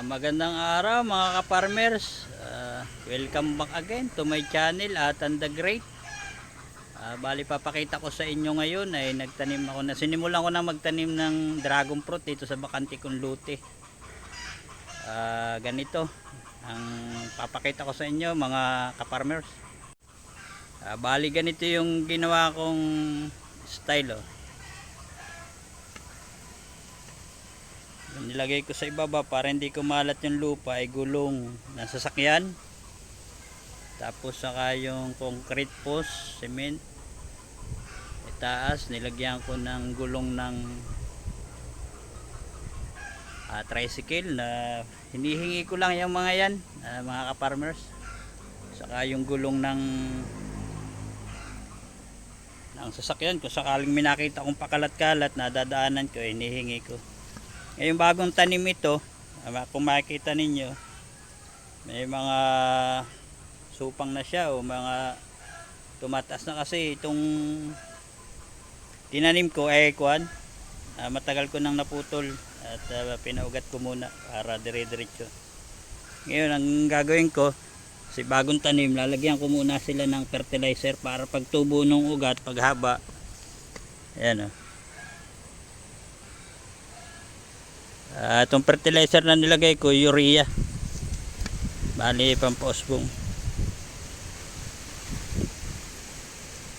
Ah, magandang araw mga ka-farmers. Ah, welcome back again to my channel at the Great. Ah, bali papakita ko sa inyo ngayon ay nagtanim ako na sinimulan ko na magtanim ng dragon fruit dito sa bakante kong lute. Ah, ganito ang papakita ko sa inyo mga ka-farmers. Ah, bali ganito yung ginawa kong style oh. Nilagay ko sa ibaba para hindi kumalat yung lupa ay gulong ng sasakyan. Tapos saka yung concrete post, cement. Itaas, nilagyan ko ng gulong ng ah, tricycle na hinihingi ko lang yung mga yan, ah, mga ka-farmers. Saka yung gulong ng ng sasakyan kung sakaling may nakita kong pakalat-kalat na dadaanan ko, eh, hinihingi ko. Ngayong bagong tanim ito, ah, kung makikita ninyo, may mga supang na siya o mga tumataas na kasi itong tinanim ko ay kuan ah, matagal ko nang naputol at ah, pinaugat ko muna para dire-diretso. Ngayon ang gagawin ko, si bagong tanim, lalagyan ko muna sila ng fertilizer para pagtubo ng ugat, paghaba, ayan o. Ah, itong fertilizer na nilagay ko, urea. Bali, pamposbong.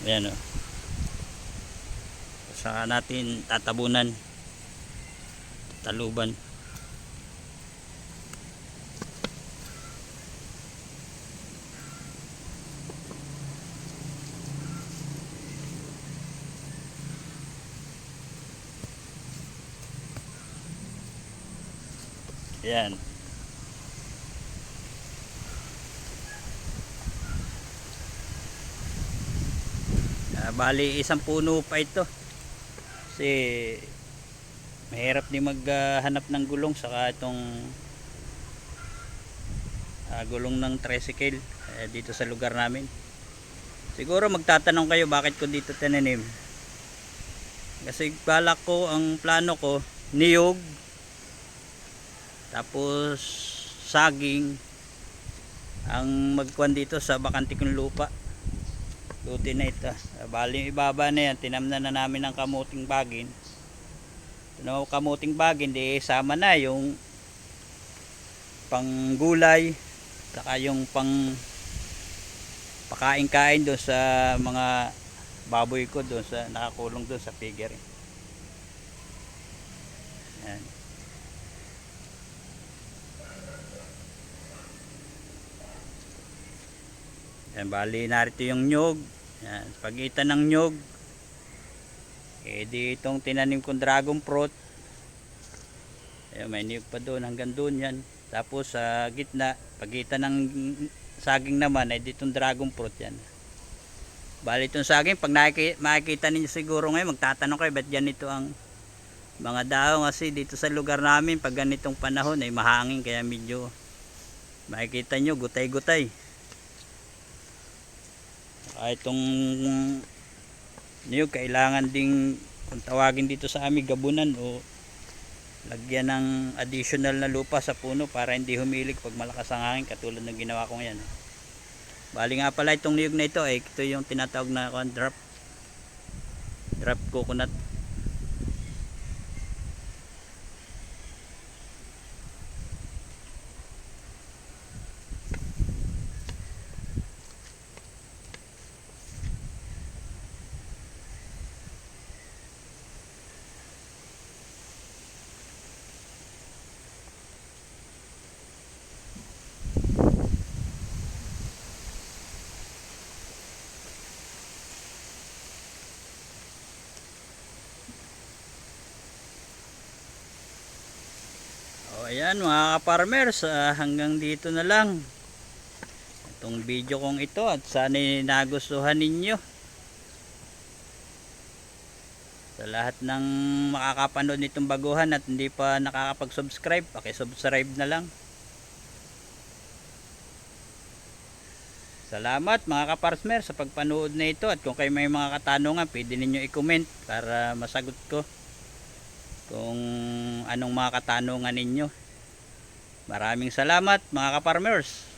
Ayan o. Saka natin tatabunan. Taluban. Ayan. Ah, bali isang puno pa ito. Kasi mahirap din maghanap ng gulong saka itong ah, gulong ng tricycle eh, dito sa lugar namin. Siguro magtatanong kayo bakit ko dito tinanim. Kasi balak ko ang plano ko niyog tapos saging ang magkuhan dito sa bakante kong lupa. Luti na ito. Bali ibaba na yan, tinamnan na namin ng kamuting bagin. Tinamnan kamuting bagin, di sama na yung panggulay, saka yung pang pakain-kain doon sa mga baboy ko doon sa nakakulong doon sa piggery. Yan. Yan, bali narito yung nyog. Yan, pagitan ng nyog. Eh di itong tinanim kong dragon fruit. Ayan, may niyog pa doon hanggang doon yan. Tapos sa gitna, pagitan ng saging naman ay ditong dragon fruit yan. Bali itong saging, pag nakiki- makikita ninyo siguro ngayon, magtatanong kayo, ba't ganito ang mga dahon kasi dito sa lugar namin, pag ganitong panahon ay mahangin, kaya medyo makikita nyo, gutay-gutay. Saka itong niyog, kailangan ding kung tawagin dito sa amin, gabunan o lagyan ng additional na lupa sa puno para hindi humilig pag malakas ang hangin katulad ng ginawa ko ngayon. Bali nga pala itong niyog na ito ay ito yung tinatawag na drop drop coconut. Ayan mga ka-farmers, ah, hanggang dito na lang. Itong video kong ito at sana nagustuhan ninyo. Sa lahat ng makakapanood nitong baguhan at hindi pa nakakapag-subscribe, paki-subscribe na lang. Salamat mga kaparsmer sa pagpanood na ito at kung kayo may mga katanungan pwede ninyo i-comment para masagot ko kung anong mga katanungan ninyo. Maraming salamat mga ka-farmers.